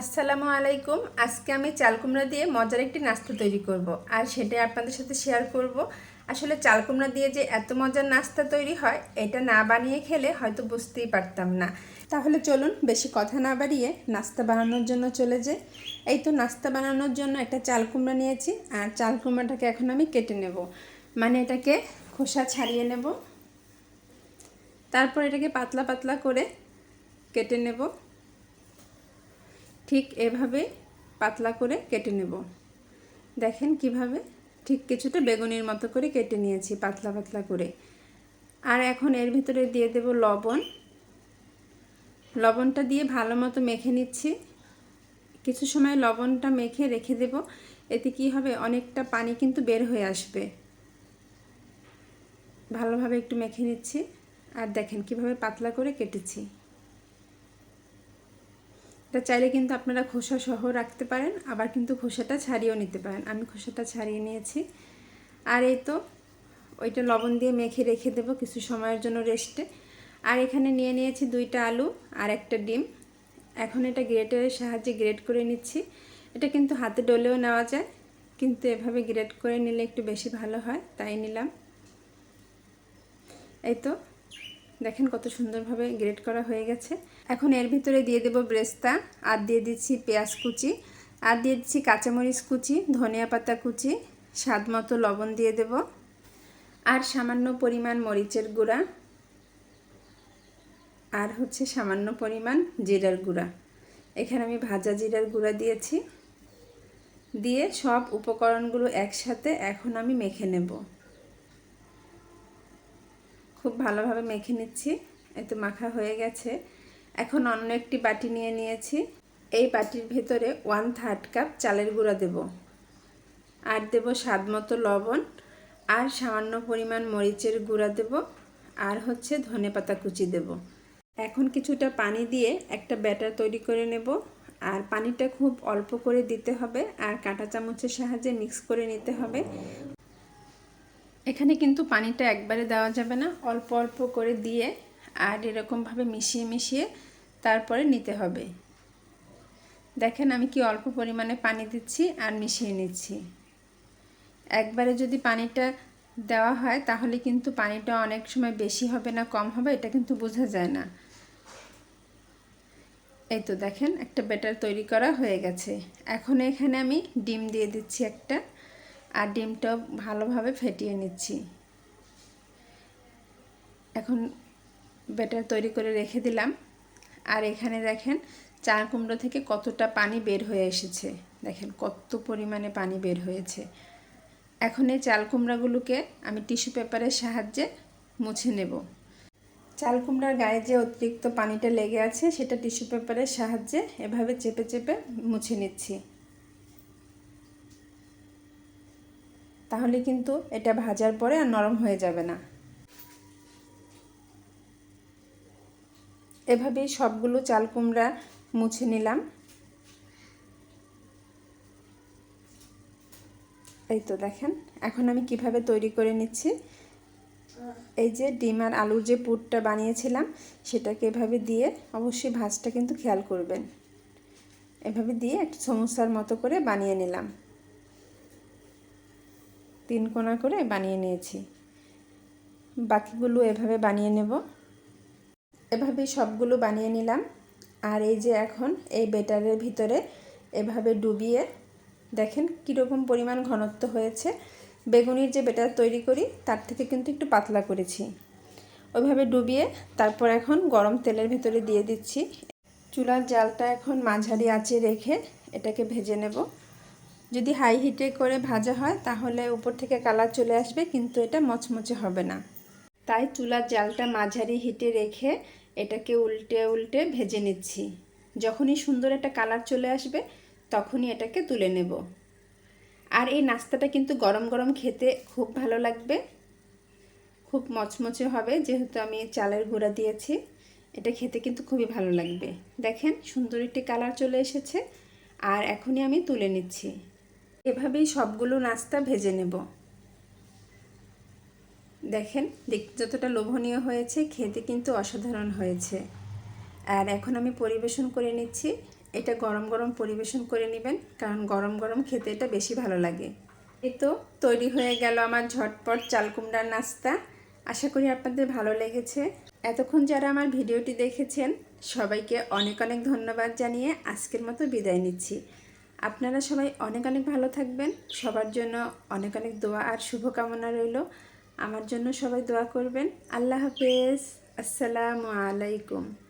আসসালামু আলাইকুম। আজকে আমি চাল কুমড়া দিয়ে মজার একটি নাস্তা তৈরি করব আর সেটাই আপনাদের সাথে শেয়ার করব। আসলে চাল কুমড়া দিয়ে যে এত মজার নাস্তা তৈরি হয়, এটা না বানিয়ে খেলে হয়তো বুঝতেই পারতাম না। তাহলে চলুন বেশি কথা না বাড়িয়ে নাস্তা বানানোর জন্য চলে যাই। এই তো নাস্তা বানানোর জন্য একটা চাল কুমড়া নিয়েছি আর চাল কুমড়াটাকে এখন আমি কেটে নেব। মানে এটাকে খোসা ছাড়িয়ে নেব। তারপর এটাকে পাতলা পাতলা করে কেটে নেব। ঠিক এভাবে পাতলা করে কেটে নেব। দেখেন কীভাবে ঠিক কিছুটা বেগুনির মতো করে কেটে নিয়েছি পাতলা পাতলা করে। আর এখন এর ভিতরে দিয়ে দেব লবণ। লবণটা দিয়ে ভালো মতো মেখে নিচ্ছি। কিছু সময় লবণটা মেখে রেখে দেব। এতে কি হবে? অনেকটা পানি কিন্তু বের হয়ে আসবে। ভালোভাবে একটু মেখে নিচ্ছি। আর দেখেন কীভাবে পাতলা করে কেটেছি। এটা চাইলে কিন্তু আপনারা খোসা সহ রাখতে পারেন, আবার কিন্তু খোসাটা ছাড়িয়েও নিতে পারেন। আমি খোসাটা ছাড়িয়ে নিয়েছি। আর এই তো, ওইটা লবণ দিয়ে মেখে রেখে দেবো কিছু সময়ের জন্য রেস্টে। আর এখানে নিয়ে নিয়েছি দুইটা আলু আর একটা ডিম। এখন এটা গ্রেটারের সাহায্যে গ্রেট করে নিচ্ছি। এটা কিন্তু হাতে ডলেও নেওয়া যায়, কিন্তু এভাবে গ্রেট করে নিলে একটু বেশি ভালো হয়, তাই নিলাম। এই তো দেখেন কত সুন্দরভাবে গ্রেড করা হয়ে গেছে। এখন এর ভিতরে দিয়ে দেব ব্রেস্তা, আর দিয়ে দিচ্ছি পেঁয়াজ কুচি, আর দিয়ে দিচ্ছি কাঁচামরিচ কুচি, ধনিয়া পাতা কুচি, স্বাদ মতো লবণ দিয়ে দেব, আর সামান্য পরিমাণ মরিচের গুঁড়া, আর হচ্ছে সামান্য পরিমাণ জিরার গুঁড়া। এখানে আমি ভাজা জিরার গুঁড়া দিয়েছি। দিয়ে সব উপকরণগুলো একসাথে এখন আমি মেখে নেব। খুব ভালোভাবে মেখে নিচ্ছি। এতে মাখা হয়ে গেছে। এখন অন্য একটি বাটি নিয়ে নিয়েছি। এই বাটির ভেতরে ওয়ান থার্ড কাপ চালের গুঁড়া দেব। আর দেব স্বাদ মতো লবণ। আর সামান্য পরিমাণ মরিচের গুঁড়া দেব। আর হচ্ছে ধনে পাতা কুচি দেব। এখন কিছুটা পানি দিয়ে একটা ব্যাটার তৈরি করে নেব। আর পানিটা খুব অল্প করে দিতে হবে। আর কাঁটা চামচের সাহায্যে মিক্স করে নিতে হবে। এখানে কিন্তু পানিটা একবারে দেওয়া যাবে না। অল্প অল্প করে দিয়ে আর এরকমভাবে মিশিয়ে মিশিয়ে তারপরে নিতে হবে। দেখেন আমি কি অল্প পরিমাণে পানি দিচ্ছি আর মিশিয়ে নিচ্ছি। একবারে যদি পানিটা দেওয়া হয় তাহলে কিন্তু পানিটা অনেক সময় বেশি হবে না, কম হবে, এটা কিন্তু বোঝা যায় না। এই তো দেখেন একটা ব্যাটার তৈরি করা হয়ে গেছে। এখন এখানে আমি ডিম দিয়ে দিচ্ছি একটা। আর ডিমটা ভালোভাবে ফেটিয়ে নিচ্ছি। এখন ব্যাটার তৈরি করে রেখে দিলাম। আর এখানে দেখেন চার কুমড়ো থেকে কতটা পানি বের হয়ে এসেছে। দেখেন কত পরিমাণে পানি বের হয়েছে। এখন এই চাল কুমড়াগুলোকে আমি টিস্যু পেপারের সাহায্যে মুছে নেব। চাল কুমড়ার গায়ে যে অতিরিক্ত পানিটা লেগে আছে, সেটা টিস্যু পেপারের সাহায্যে এভাবে চেপে চেপে মুছে নিচ্ছি। তাহলে কিন্তু এটা ভাজার পরে আর নরম হয়ে যাবে না। এভাবেই সবগুলো চাল কুমড়া মুছে নিলাম। এই তো দেখেন, এখন আমি কীভাবে তৈরি করে নিচ্ছি। এই যে ডিম আর আলুর যে পুরটা বানিয়েছিলাম, সেটাকে এভাবে দিয়ে অবশ্যই ভাজটা কিন্তু খেয়াল করবেন। এভাবে দিয়ে একটা সমস্যার মতো করে বানিয়ে নিলাম। তিন কোনা করে বানিয়ে নিয়েছি। বাকিগুলো এভাবে বানিয়ে নেব। এভাবে সবগুলো বানিয়ে নিলাম। আর এই যে এখন এই বেটারের ভিতরে এভাবে ডুবিয়ে দেখেন কীরকম পরিমাণ ঘনত্ব হয়েছে। বেগুনির যে বেটার তৈরি করি, তার থেকে কিন্তু একটু পাতলা করেছি। ওইভাবে ডুবিয়ে তারপর এখন গরম তেলের ভিতরে দিয়ে দিচ্ছি। চুলার জালটা এখন মাঝারি আঁচে রেখে এটাকে ভেজে নেব। যদি হাই হিটে করে ভাজা হয়, তাহলে উপর থেকে কালার চলে আসবে, কিন্তু এটা মচমচে হবে না। তাই চুলার জালটা মাঝারি হিটে রেখে এটাকে উল্টে উল্টে ভেজে নিচ্ছি। যখনই সুন্দর একটা কালার চলে আসবে, তখনই এটাকে তুলে নেব। আর এই নাস্তাটা কিন্তু গরম গরম খেতে খুব ভালো লাগবে। খুব মচমচে হবে, যেহেতু আমি চালের গুঁড়া দিয়েছি। এটা খেতে কিন্তু খুবই ভালো লাগবে। দেখেন, সুন্দর একটি কালার চলে এসেছে। আর এখনই আমি তুলে নিচ্ছি। এভাবেই সবগুলো নাস্তা ভেজে নেব। দেখেন দেখতে যতটা লোভনীয় হয়েছে, খেতে কিন্তু অসাধারণ হয়েছে। আর এখন আমি পরিবেশন করে নিচ্ছি। এটা গরম গরম পরিবেশন করে নেবেন, কারণ গরম গরম খেতে এটা বেশি ভালো লাগে। এই তো তৈরি হয়ে গেল আমার ঝটপট চালকুমড়ার নাস্তা। আশা করি আপনাদের ভালো লেগেছে। এতক্ষণ যারা আমার ভিডিওটি দেখেছেন, সবাইকে অনেক অনেক ধন্যবাদ জানিয়ে আজকের মতো বিদায় নিচ্ছি। আপনারা সবাই অনেক অনেক ভালো থাকবেন। সবার জন্য অনেক অনেক দোয়া আর শুভকামনা রইল। আমার জন্য সবাই দোয়া করবেন। আল্লাহ হাফেজ। আসসালামু আলাইকুম।